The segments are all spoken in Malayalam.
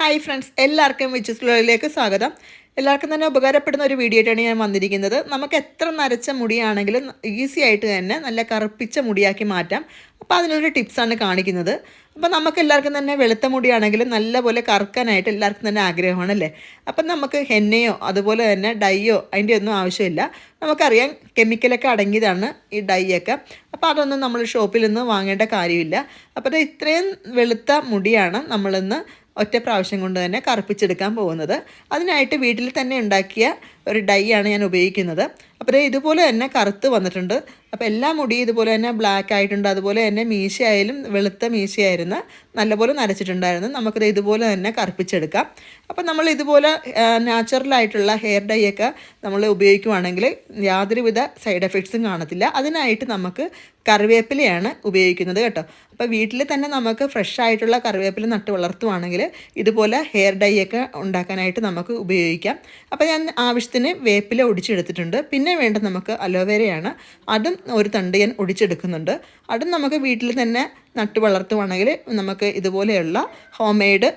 ഹായ് ഫ്രണ്ട്സ് എല്ലാവർക്കും വിച്ചസ്ലോയിലേക്ക് സ്വാഗതം. എല്ലാവർക്കും തന്നെ ഉപകാരപ്പെടുന്ന ഒരു വീഡിയോ ആയിട്ടാണ് ഞാൻ വന്നിരിക്കുന്നത്. നമുക്ക് എത്ര നരച്ച മുടിയാണെങ്കിലും ഈസി ആയിട്ട് തന്നെ നല്ല കറുപ്പിച്ച മുടിയാക്കി മാറ്റാം. അപ്പോൾ അതിനൊരു ടിപ്സാണ് കാണിക്കുന്നത്. അപ്പോൾ നമുക്ക് എല്ലാവർക്കും തന്നെ വെളുത്ത മുടിയാണെങ്കിലും നല്ലപോലെ കറുക്കാനായിട്ട് എല്ലാവർക്കും തന്നെ ആഗ്രഹമാണ് അല്ലേ? അപ്പം നമുക്ക് ഹെന്നയോ അതുപോലെ തന്നെ ഡൈയോ അതിന്റെ ഒന്നും ആവശ്യമില്ല. നമുക്കറിയാം കെമിക്കലൊക്കെ അടങ്ങിയതാണ് ഈ ഡൈയൊക്കെ അപ്പോൾ അതൊന്നും നമ്മൾ ഷോപ്പിൽ നിന്ന് വാങ്ങേണ്ട കാര്യമില്ല. അപ്പോൾ ഇത്രയും വെളുത്ത മുടിയാണ് നമ്മളിന്ന് ഒറ്റ പ്രാവശ്യം കൊണ്ട് തന്നെ കറുപ്പിച്ചെടുക്കാൻ പോകുന്നത്. അതിനായിട്ട് വീട്ടിൽ തന്നെ ഉണ്ടാക്കിയ ഒരു ഡൈ ആണ് ഞാൻ ഉപയോഗിക്കുന്നത്. അപ്പോൾ ഇതുപോലെ തന്നെ കറുത്ത് വന്നിട്ടുണ്ട്. അപ്പോൾ എല്ലാ മുടി ഇതുപോലെ തന്നെ ബ്ലാക്ക് ആയിട്ടുണ്ട്. അതുപോലെ തന്നെ മീശയായാലും വെളുത്ത മീശയായിരുന്നു. നല്ലപോലെ നരച്ചിട്ടുണ്ടായിരുന്നു നമുക്കിത് ഇതുപോലെ തന്നെ കറുപ്പിച്ചെടുക്കാം. അപ്പോൾ നമ്മൾ ഇതുപോലെ നാച്ചുറലായിട്ടുള്ള ഹെയർ ഡൈ ഒക്കെ നമ്മൾ ഉപയോഗിക്കുവാണെങ്കിൽ യാതൊരുവിധ സൈഡ് എഫക്ട്സും കാണത്തില്ല. അതിനായിട്ട് നമുക്ക് കറിവേപ്പിലയാണ് ഉപയോഗിക്കുന്നത് കേട്ടോ. അപ്പോൾ വീട്ടിൽ തന്നെ നമുക്ക് ഫ്രഷ് ആയിട്ടുള്ള കറിവേപ്പില നട്ട് വളർത്തുവാണെങ്കിൽ ഇതുപോലെ ഹെയർ ഡൈ ഒക്കെ ഉണ്ടാക്കാനായിട്ട് നമുക്ക് ഉപയോഗിക്കാം. അപ്പോൾ ഞാൻ ആവശ്യത്തിന് വേപ്പില ഒടിച്ചെടുത്തിട്ടുണ്ട്. പിന്നെ വേണ്ട നമുക്ക് അലോവേരയാണ്. അതും ഒരു തണ്ട് ഞാൻ ഒടിച്ചെടുക്കുന്നുണ്ട്. അതും നമുക്ക് വീട്ടിൽ തന്നെ നട്ട് വളർത്തുവാണെങ്കിൽ നമുക്ക് ഇതുപോലെയുള്ള ഹോം മെയ്ഡ്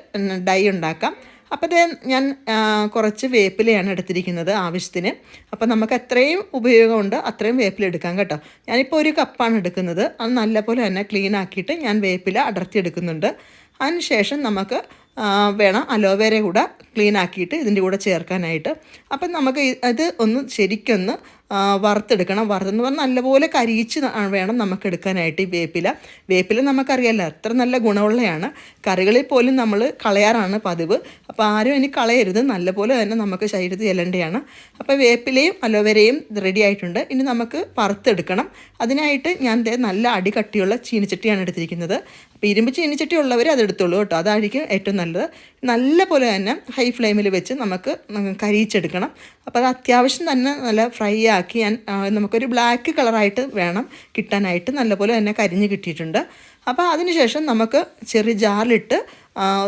ഡൈ ഉണ്ടാക്കാം. അപ്പോൾ ഇത് ഞാൻ കുറച്ച് വേപ്പിലയാണ് എടുത്തിരിക്കുന്നത് ആവശ്യത്തിന്. അപ്പോൾ നമുക്ക് എത്രയും ഉപയോഗമുണ്ട്. അത്രയും വേപ്പില എടുക്കാം കേട്ടോ. ഞാനിപ്പോൾ ഒരു കപ്പാണ് എടുക്കുന്നത്. അത് നല്ലപോലെ തന്നെ ക്ലീൻ ആക്കിയിട്ട് ഞാൻ വേപ്പില അടർത്തി എടുക്കുന്നുണ്ട് അതിനുശേഷം നമുക്ക് വേണം അലോവേര കൂടെ ക്ലീൻ ആക്കിയിട്ട് ഇതിന്റെ കൂടെ ചേർക്കാനായിട്ട്. അപ്പം നമുക്ക് ഇത് ഒന്ന് ശരിക്കൊന്ന് വറുത്തെടുക്കണം. വറുത്തെന്ന് പറഞ്ഞാൽ നല്ലപോലെ കരിയിച്ച് വേണം നമുക്ക് എടുക്കാനായിട്ട് ഈ വേപ്പില. വേപ്പില നമുക്കറിയാമല്ലോ അത്ര നല്ല ഗുണമുള്ളതാണ് കറികളിൽ പോലും നമ്മൾ കളയാറാണ് പതിവ്. അപ്പോൾ ആരും ഇനി കളയരുത്. നല്ലപോലെ തന്നെ നമുക്ക് ശരീരത്തിൽ ചെല്ലേണ്ടതാണ്. അപ്പോൾ വേപ്പിലയും അലോവേരയും റെഡി ആയിട്ടുണ്ട്. ഇനി നമുക്ക് വറുത്തെടുക്കണം. അതിനായിട്ട് ഞാൻ നല്ല അടി കട്ടിയുള്ള ചീനിച്ചട്ടിയാണ് എടുത്തിരിക്കുന്നത്. അപ്പോൾ ഇരുമ്പ് ചീനിച്ചട്ടി ഉള്ളവർ അത് എടുത്തോളൂ കേട്ടോ. അതായിരിക്കും ഏറ്റവും നല്ലത്. നല്ല പോലെ തന്നെ ഹൈ ഫ്ലെയിമിൽ വെച്ച് നമുക്ക് കരിയിച്ചെടുക്കണം. അപ്പോൾ അത് അത്യാവശ്യം തന്നെ നല്ല ഫ്രൈ ആക്കി ഞാൻ നമുക്കൊരു ബ്ലാക്ക് കളറായിട്ട് വേണം കിട്ടാനായിട്ട്. നല്ലപോലെ തന്നെ കരിഞ്ഞ് കിട്ടിയിട്ടുണ്ട്. അപ്പോൾ അതിനുശേഷം നമുക്ക് ചെറിയ ജാറിലിട്ട്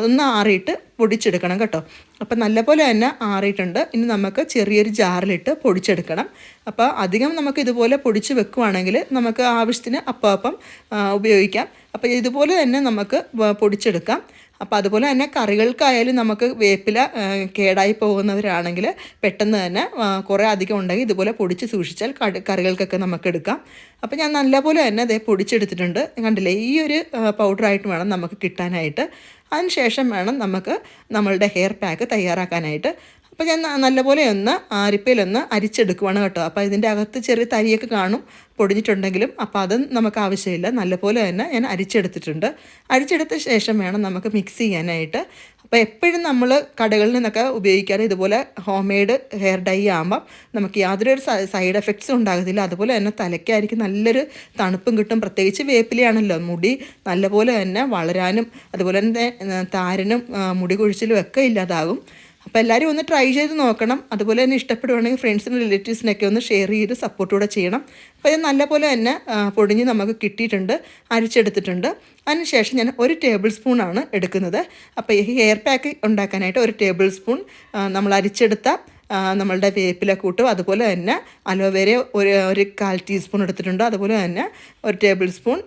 ഒന്ന് ആറിയിട്ട് പൊടിച്ചെടുക്കണം കേട്ടോ. അപ്പോൾ നല്ലപോലെ തന്നെ ആറിയിട്ടുണ്ട്. ഇനി നമുക്ക് ചെറിയൊരു ജാറിലിട്ട് പൊടിച്ചെടുക്കണം. അപ്പോൾ അധികം നമുക്ക് ഇതുപോലെ പൊടിച്ച് വെക്കുവാണെങ്കിൽ നമുക്ക് ആവശ്യത്തിന് അപ്പം അപ്പം ഉപയോഗിക്കാം. അപ്പോൾ ഇതുപോലെ തന്നെ നമുക്ക് പൊടിച്ചെടുക്കാം. അപ്പോൾ അതുപോലെ തന്നെ കറികൾക്കായാലും നമുക്ക് വേപ്പില കേടായി പോകുന്നവരാണെങ്കിൽ പെട്ടെന്ന് തന്നെ കുറേ അധികം ഉണ്ടെങ്കിൽ ഇതുപോലെ പൊടിച്ച് സൂക്ഷിച്ചാൽ കറികൾക്കൊക്കെ നമുക്ക് എടുക്കാം. അപ്പോൾ ഞാൻ നല്ലപോലെ തന്നെ അതേ പൊടിച്ചെടുത്തിട്ടുണ്ട്. കണ്ടില്ലേ? ഈ ഒരു പൗഡറായിട്ട് വേണം നമുക്ക് കിട്ടാനായിട്ട്. അതിനുശേഷം വേണം നമുക്ക് നമ്മളുടെ ഹെയർ പാക്ക് തയ്യാറാക്കാനായിട്ട്. അപ്പോൾ ഞാൻ നല്ലപോലെ ഒന്ന് ആരിപ്പയിലൊന്ന് അരിച്ചെടുക്കുവാണ് കേട്ടോ. അപ്പോൾ ഇതിന്റെ അകത്ത് ചെറിയ തരിയൊക്കെ കാണും പൊടിഞ്ഞിട്ടുണ്ടെങ്കിലും. അപ്പോൾ അത് നമുക്ക് ആവശ്യമില്ല. നല്ലപോലെ തന്നെ ഞാൻ അരിച്ചെടുത്തിട്ടുണ്ട്. അരിച്ചെടുത്ത ശേഷം വേണം നമുക്ക് മിക്സ് ചെയ്യാനായിട്ട്. അപ്പോൾ എപ്പോഴും നമ്മൾ കടകളിൽ നിന്നൊക്കെ ഉപയോഗിക്കാറ് ഇതുപോലെ ഹോം മെയ്ഡ് ഹെയർ ഡൈ ആകുമ്പം നമുക്ക് യാതൊരു സൈഡ് എഫക്ട്സും ഉണ്ടാകത്തില്ല. അതുപോലെ തന്നെ തലയ്ക്കായിരിക്കും നല്ലൊരു തണുപ്പും കിട്ടും. പ്രത്യേകിച്ച് വേപ്പിലയാണല്ലോ. മുടി നല്ലപോലെ തന്നെ വളരാനും അതുപോലെ തന്നെ താരനും മുടി കൊഴിച്ചിലും ഒക്കെ ഇല്ലാതാകും. അപ്പോൾ എല്ലാവരും ഒന്ന് ട്രൈ ചെയ്ത് നോക്കണം. അതുപോലെ തന്നെ ഇഷ്ടപ്പെടുവാണെങ്കിൽ ഫ്രണ്ട്സിനും റിലേറ്റീവ്സിനൊക്കെ ഒന്ന് ഷെയർ ചെയ്ത് സപ്പോർട്ട് കൂടെ ചെയ്യണം. അപ്പോൾ ഇത് നല്ലപോലെ തന്നെ പൊടിഞ്ഞ് നമുക്ക് കിട്ടിയിട്ടുണ്ട് അരിച്ചെടുത്തിട്ടുണ്ട്. അതിനുശേഷം ഞാൻ ഒരു ടേബിൾ സ്പൂണാണ് എടുക്കുന്നത്. അപ്പോൾ ഈ ഹെയർ പാക്ക് ഉണ്ടാക്കാനായിട്ട് ഒരു ടേബിൾ സ്പൂൺ നമ്മൾ അരിച്ചെടുത്ത നമ്മളുടെ വേപ്പില കൂട്ടും. അതുപോലെ തന്നെ അലോവേര ഒരു ഒരു കാൽ ടീസ്പൂൺ എടുത്തിട്ടുണ്ട്. അതുപോലെ തന്നെ ഒരു ടേബിൾ സ്പൂൺ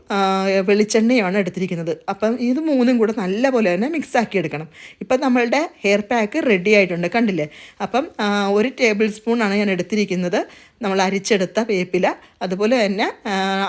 വെളിച്ചെണ്ണയാണ് എടുത്തിരിക്കുന്നത്. അപ്പം ഇത് മൂന്നും കൂടെ നല്ലപോലെ തന്നെ മിക്സ് ആക്കി എടുക്കണം. ഇപ്പം നമ്മളുടെ ഹെയർ പാക്ക് റെഡി ആയിട്ടുണ്ട്. കണ്ടില്ലേ? അപ്പം ഒരു ടേബിൾ സ്പൂണാണ് ഞാൻ എടുത്തിരിക്കുന്നത്. നമ്മൾ അരിച്ചെടുത്ത വേപ്പില അതുപോലെ തന്നെ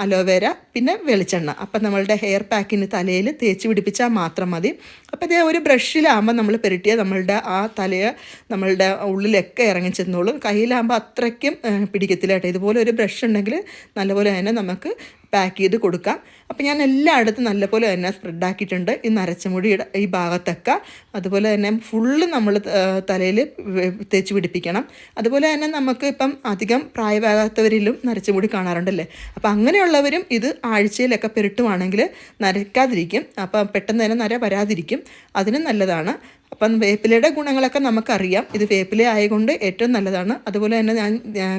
അലോവേര പിന്നെ വെളിച്ചെണ്ണ. അപ്പം നമ്മളുടെ ഹെയർ പാക്കിന് തലയിൽ തേച്ച് പിടിപ്പിച്ചാൽ മാത്രം മതി. അപ്പോൾ ഇതേ ഒരു ബ്രഷിലാകുമ്പോൾ നമ്മൾ പെരട്ടിയ നമ്മളുടെ ആ തലയെ നമ്മളുടെ ഉള്ളിലൊക്കെ ഇറങ്ങി ചെന്നോളും. കയ്യിലാകുമ്പോൾ അത്രയ്ക്കും പിടിക്കത്തില്ല കേട്ടോ. ഇതുപോലെ ഒരു ബ്രഷ് ഉണ്ടെങ്കിൽ നല്ലപോലെ തന്നെ നമുക്ക് പാക്ക് ചെയ്ത് കൊടുക്കാം. അപ്പോൾ ഞാൻ എല്ലായിടത്തും നല്ലപോലെ തന്നെ സ്പ്രെഡ് ആക്കിയിട്ടുണ്ട്. ഈ നരച്ചമുടിയുടെ ഈ ഭാഗത്തൊക്കെ. അതുപോലെ തന്നെ ഫുള്ള് നമ്മൾ തലയിൽ തേച്ച് പിടിപ്പിക്കണം. അതുപോലെ തന്നെ നമുക്ക് ഇപ്പം അധികം പ്രായമാകാത്തവരിലും നരച്ചമുടി കാണാറുണ്ടല്ലേ? അപ്പോൾ അങ്ങനെയുള്ളവരും ഇത് ആഴ്ചയിലൊക്കെ പെരുട്ടുവാണെങ്കിൽ നരക്കാതിരിക്കും അപ്പം പെട്ടെന്ന് തന്നെ നര വരാതിരിക്കും. അതിനും നല്ലതാണ്. അപ്പം വേപ്പിലയുടെ ഗുണങ്ങളൊക്കെ നമുക്കറിയാം. ഇത് വേപ്പില ആയതുകൊണ്ട് ഏറ്റവും നല്ലതാണ്. അതുപോലെ തന്നെ ഞാൻ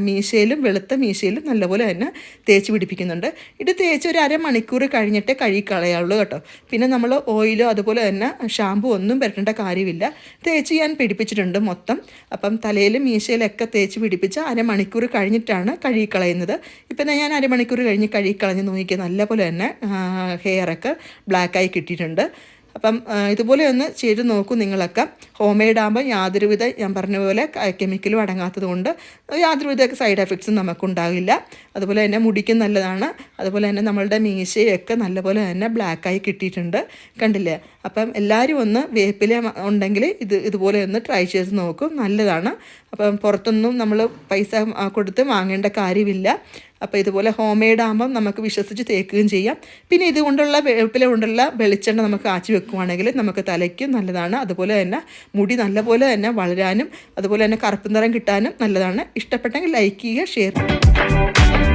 മീശയിലും വെളുത്ത മീശയിലും നല്ലപോലെ തന്നെ തേച്ച് പിടിപ്പിക്കുന്നുണ്ട്. ഇത് തേച്ച് ഒരു അരമണിക്കൂർ കഴിഞ്ഞിട്ടേ കഴുകിക്കളയുള്ളൂ കേട്ടോ. പിന്നെ നമ്മൾ ഓയിലോ അതുപോലെ തന്നെ ഷാമ്പു ഒന്നും പുരട്ടേണ്ട കാര്യമില്ല. തേച്ച് ഞാൻ പിടിപ്പിച്ചിട്ടുണ്ട് മൊത്തം. അപ്പം തലയിലും മീശയിലൊക്കെ തേച്ച് പിടിപ്പിച്ച് അരമണിക്കൂർ കഴിഞ്ഞിട്ടാണ് കഴുകിക്കളയുന്നത്. ഇപ്പം ഞാൻ അരമണിക്കൂർ കഴിഞ്ഞ് കഴുകിക്കളഞ്ഞ് നോക്കിയാൽ നല്ലപോലെ തന്നെ ഹെയറൊക്കെ ബ്ലാക്കായി കിട്ടിയിട്ടുണ്ട്. അപ്പം ഇതുപോലെ ഒന്ന് ചെയ്ത് നോക്കൂ നിങ്ങളൊക്കെ. ഹോം മെയ്ഡ് ആകുമ്പോൾ യാതൊരുവിധ ഞാൻ പറഞ്ഞ പോലെ കെമിക്കലും അടങ്ങാത്തത് കൊണ്ട് യാതൊരുവിധ സൈഡ് എഫക്ട്സും നമുക്കുണ്ടാകില്ല. അതുപോലെ തന്നെ മുടിക്കും നല്ലതാണ്. അതുപോലെ തന്നെ നമ്മളുടെ മീശയൊക്കെ നല്ലപോലെ തന്നെ ബ്ലാക്കായി കിട്ടിയിട്ടുണ്ട്. കണ്ടില്ലേ? അപ്പം എല്ലാവരും ഒന്ന് വേപ്പില ഉണ്ടെങ്കിൽ ഇത് ഇതുപോലെ ഒന്ന് ട്രൈ ചെയ്ത് നോക്കും. നല്ലതാണ്. അപ്പം പുറത്തൊന്നും നമ്മൾ പൈസ കൊടുത്ത് വാങ്ങേണ്ട കാര്യമില്ല. അപ്പോൾ ഇതുപോലെ ഹോം മെയ്ഡ് ആകുമ്പം നമുക്ക് വിശ്വസിച്ച് തേക്കുകയും ചെയ്യാം. പിന്നെ ഇതുകൊണ്ടുള്ള വേപ്പില കൊണ്ടുള്ള വെളിച്ചെണ്ണ നമുക്ക് കാച്ചി വെക്കുവാണെങ്കിൽ നമുക്ക് തലയ്ക്കും നല്ലതാണ്. അതുപോലെ തന്നെ മുടി നല്ലപോലെ തന്നെ വളരാനും അതുപോലെ തന്നെ കറുപ്പ് നിറം കിട്ടാനും നല്ലതാണ്. ഇഷ്ടപ്പെട്ടെങ്കിൽ ലൈക്ക് ചെയ്യുക ഷെയർ ചെയ്യുക.